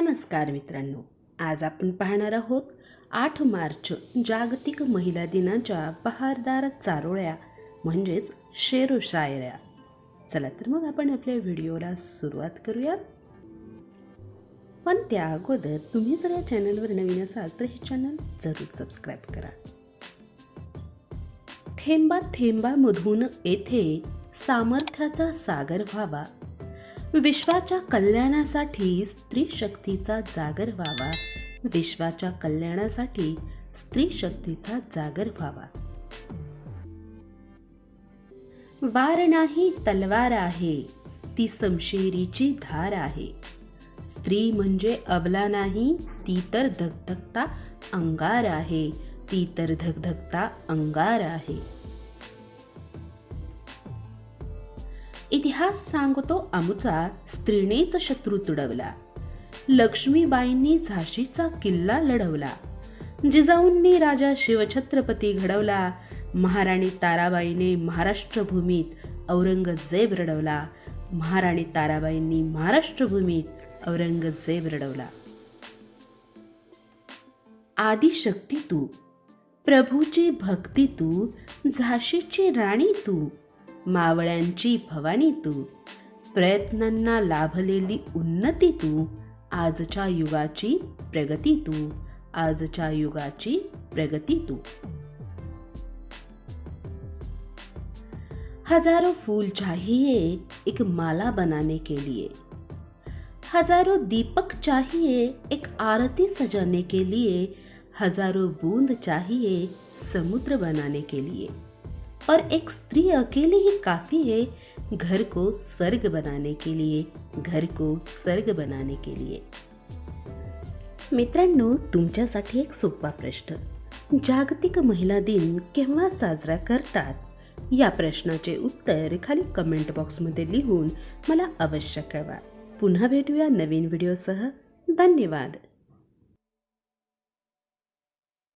नमस्कार मित्रांनो. आज आपण पाहणार आहोत आठ मार्च जागतिक महिला दिनाच्या बहारदार चारोळ्या म्हणजेच शेरो शायऱ्या. चला तर मग आपण आपल्या व्हिडिओला सुरुवात करूया. पण त्या अगोदर तुम्ही जर या चॅनलवर नवीन असाल तर हे चॅनल जरूर सबस्क्राईब करा. थेंबा थेंबामधून येथे सामर्थ्याचा सागर व्हावा विश्वाच्या कल्याणासाठी स्त्री शक्तीचा जागर व्हावा. विश्वाच्या कल्याणासाठी स्त्री शक्तीचा जागर व्हावा. वार नाही तलवार आहे. ती समशेरीची धार आहे. स्त्री म्हणजे अबला नाही ती तर धगधगता अंगार आहे. ती तर धगधगता अंगार आहे. इतिहास सांगतो आमचा स्त्रीनेच शत्रू तुडवला. लक्ष्मीबाईंनी झाशीचा किल्ला लढवला. जिजाऊंनी राजा शिवछत्रपती घडवला. महाराणी ताराबाईने महाराष्ट्र भूमीत औरंगजेब रडवला. महाराणी ताराबाईंनी महाराष्ट्र भूमीत औरंगजेब रडवला. आदिशक्ती तू प्रभूची भक्ती तू झाशीची राणी तू. मावळ्यांची भवानी तू. प्रयत्नांना लाभलेली उन्नती तू. आजच्या युगाची प्रगती तू. आजच्या युगाची प्रगती तू. हजारों फूल चाहिए एक माला बनाने के लिए. हजारों दीपक चाहिए एक आरती सजाने के लिए. हजारों बूंद चाहिए समुद्र बनाने के लिए. और एक स्त्री अकेली ही काफी है घर को स्वर्ग बनाने के लिए घर को स्वर्ग बनाने के लिए। मित्रांनो तुमच्यासाठी एक सोपा प्रश्न. जागतिक महिला दिन केव्हा साजरा करतात? या प्रश्नाचे उत्तर खाली कमेंट बॉक्समध्ये लिहून मला अवश्य कळवा. पुन्हा भेटूया नवीन व्हिडिओसह धन्यवाद.